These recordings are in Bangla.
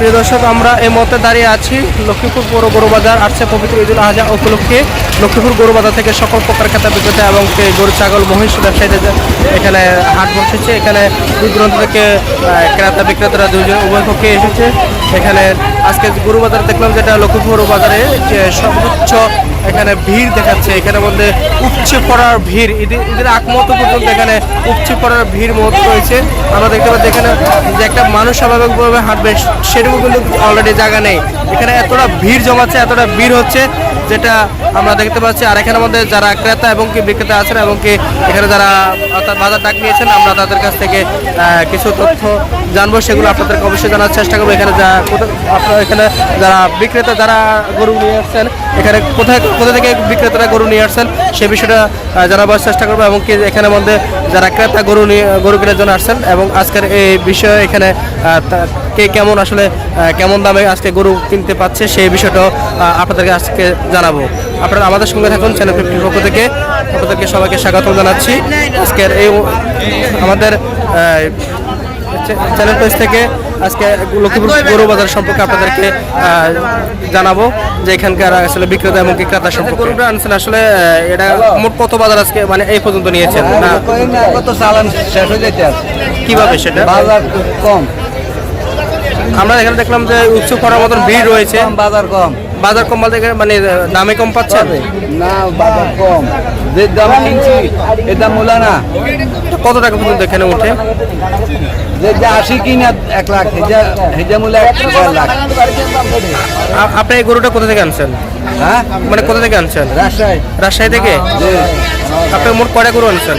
প্রিয় দর্শক, আমরা এই মতে দাঁড়িয়ে আছি লক্ষ্মীপুর পৌর গরুবাজার আসছে পবিত্র ঈদুল আজহা উপলক্ষে। লক্ষ্মীপুর গরু বাজার থেকে সকল প্রকার ক্রেতা বিক্রেতা এবং গরু, ছাগল, মহিষ ব্যবসায়ীদের এখানে হাট বসেছে। এখানে দূর দূরান্ত থেকে ক্রেতা বিক্রেতারা দুজন উভয় পক্ষে এসেছে। এখানে আজকে গরু বাজার দেখলাম যেটা লক্ষ্মীপুর বাজারে, যে সর্বোচ্চ এখানে ভিড় দেখাচ্ছে। এখানে মধ্যে উপচে পড়ার ভিড়। ঈদের ঈদের আগ মুহূর্ত পর্যন্ত এখানে উপচে পড়ার ভিড় মুহূর্ত রয়েছে। আমরা দেখতে পাচ্ছি এখানে যে একটা মানুষ স্বাভাবিকভাবে হাঁটবে, সেটুকু কিন্তু অলরেডি জায়গা নেই। এখানে এতটা ভিড় জমাচ্ছে, এতটা ভিড় হচ্ছে যেটা আমরা দেখতে পাচ্ছি, আর এখানে মধ্যে যারা ক্রেতা এবং কি বিক্রেতা আছেন এবং কি এখানে যারা অর্থাৎ বাজার ডাক নিয়েছেন, আমরা তাদের কাছ থেকে কিছু তথ্য জানব। সেগুলো আপনাদেরকে অবশ্যই জানার চেষ্টা করব। এখানে যা আপনারা এখানে যারা বিক্রেতা, যারা গরু নিয়ে আসছেন, এখানে কোথায়, কোথা থেকে বিক্রেতারা গরু নিয়ে আসছেন, সে বিষয়টা জানাবার চেষ্টা করব। এবং কি এখানে মধ্যে যারা ক্রেতা, গরু নিয়ে, গরু কেনার জন্য আসছেন এবং আজকের এই বিষয়ে এখানে কে কেমন আসলে কেমন দামে আজকে গরু কিনতে পাচ্ছে সেই বিষয়টাও আপনাদেরকে আজকে জানাব। আপনারা আমাদের সঙ্গে থাকুন চ্যানেল ফিফটির পক্ষ থেকে। আপনাদেরকে সবাইকে স্বাগত জানাচ্ছি। আজকের এই আমাদের চ্যানেল পেজ থেকে আজকে লক্ষ্মীপুর গরু বাজার সম্পর্কে আপনাদেরকে জানাব যে এখানকার আসলে বিক্রেতা এবং কি ক্রেতা সম্পর্কে। গরুটা আনছেন আসলে এটা মোট কত বাজার আজকে মানে এই পর্যন্ত নিয়েছেন? না? কত চালান শেষ হয়ে যেতে কীভাবে সেটা? বাজার কম। আমরা এখানে দেখলাম যে উৎসব করার মতন ভিড় রয়েছে। বাজার কম বাজার কম। বলতে মানে দামে কম পাচ্ছেন? না বাজার কম। যে দাম কিনছি এ দাম মূলা না কত টাকা পর্যন্ত এখানে উঠে? যে যে আশি কিনা এক লাখ। হেজা হেজা মূলা এক লাখ। আপনি এই গরুটা কোথা থেকে আনছেন? হ্যাঁ? মানে কোথা থেকে আনছেন? রাজশাহী। রাজশাহী থেকে? আপনি মোট কয়টা গরু আনছেন?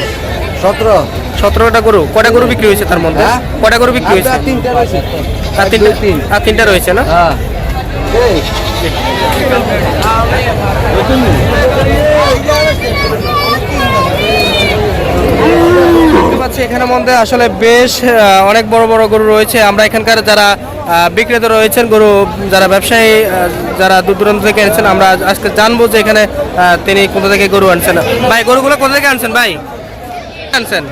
সতেরো। সতেরোটা গরু কটা গরু বিক্রি হয়েছে তার মধ্যে? হ্যাঁ? কয়টা গরু বিক্রি হয়েছে? তিনটা রয়েছে। আর তিনটা আর তিনটা রয়েছে না? হ্যাঁ। পাচ্ছি এখানে মধ্যে আসলে বেশ অনেক বড় বড় গরু রয়েছে। আমরা এখানকার যারা বিক্রেতা রয়েছেন গরু যারা ব্যবসায়ী যারা দূর দূরান্ত থেকে এনেছেন আমরা আজ- আজকে জানব যে এখানে তিনি কোথা থেকে গরু আনছেন। ভাই গরুগুলো কোথা থেকে আনছেন ভাই? আনছেন?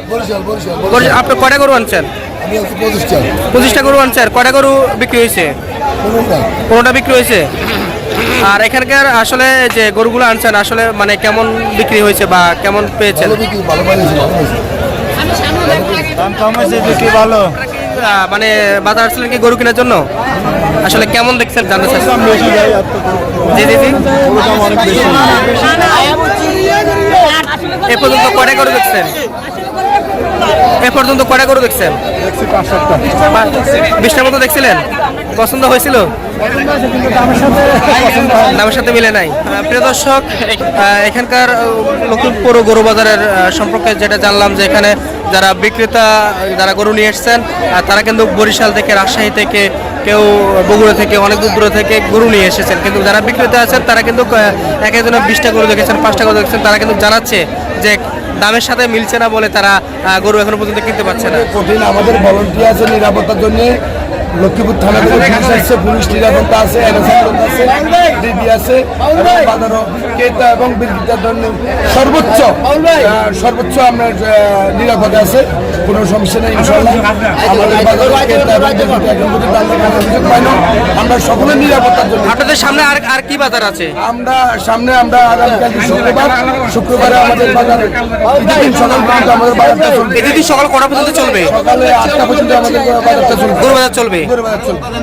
আপনি কয়টা গরু আনছেন? পঁচিশটা। গরু আনছেন কয়টা গরু বিক্রি হয়েছে? কোনোটা বিক্রি হয়েছে? আর এখানকার আসলে যে গরুগুলো আনছেন আসলে মানে কেমন বিক্রি হয়েছে বা কেমন পেয়েছেন? ভালো মানে বাজার আসলেন কি গরু কেনার জন্য? আসলে কেমন দেখছেন জানতে চাচ্ছি। জি জি জি। এ পর্যন্ত কয়টা গরু দেখছেন? এ পর্যন্ত কয়টা গরু দেখছেন? বিশটার মতো দেখছিলেন? পছন্দ হয়েছিল? দামের সাথে মিলে নাই। প্রিয় দর্শক এখানকার লক্ষ্মীপুর গরু বাজারের সম্পর্কে যেটা জানলাম যে এখানে যারা বিক্রেতা, যারা গরু নিয়ে এসছেন তারা কিন্তু বরিশাল থেকে রাজশাহী থেকে কেউ বগুড়া থেকে, অনেক দূর দূরে থেকে গরু নিয়ে এসেছেন। কিন্তু যারা বিক্রেতা আছেন, তারা কিন্তু এক একজনের বিশটা গরু দেখেছেন, পাঁচটা গরু দেখেছেন, তারা কিন্তু জানাচ্ছে যে দামের সাথে মিলছে না বলে তারা গরু এখনও পর্যন্ত কিনতে পারছে না। কঠিন আমাদের ভলেন্টিয়ার নিরাপত্তার জন্য। লক্ষ্মীপুর থানা থেকে পুলিশ আসছে পুলিশ নিরাপত্তা আছে আছে ডিবি আছে বাজারও ক্রেতা এবং বিক্রেতার জন্য সর্বোচ্চ। সর্বোচ্চ আপনার আহ, নিরাপদে আছে কোনো সমস্যা নেই ইনশাল্লাহ আমাদের বাজারে ক্রেতা এবং বিক্রেতা এখন পর্যন্ত আমরা পাই না আমরা সকলের নিরাপত্তার জন্য আপনাদের সামনে আর আর কি বাজার আছে? আমরা সামনে আমরা আগামীকাল শুক্রবার শুক্রবারে আমাদের বাজার। প্রতিদিন সকাল পর্যন্ত আমাদের বাজারটা চলবে। সকাল কটা পর্যন্ত চলবে? সকালে আটটা পর্যন্ত আমাদের বাজারটা চলবে। গরু বাজার চলবে? চলবে চলবে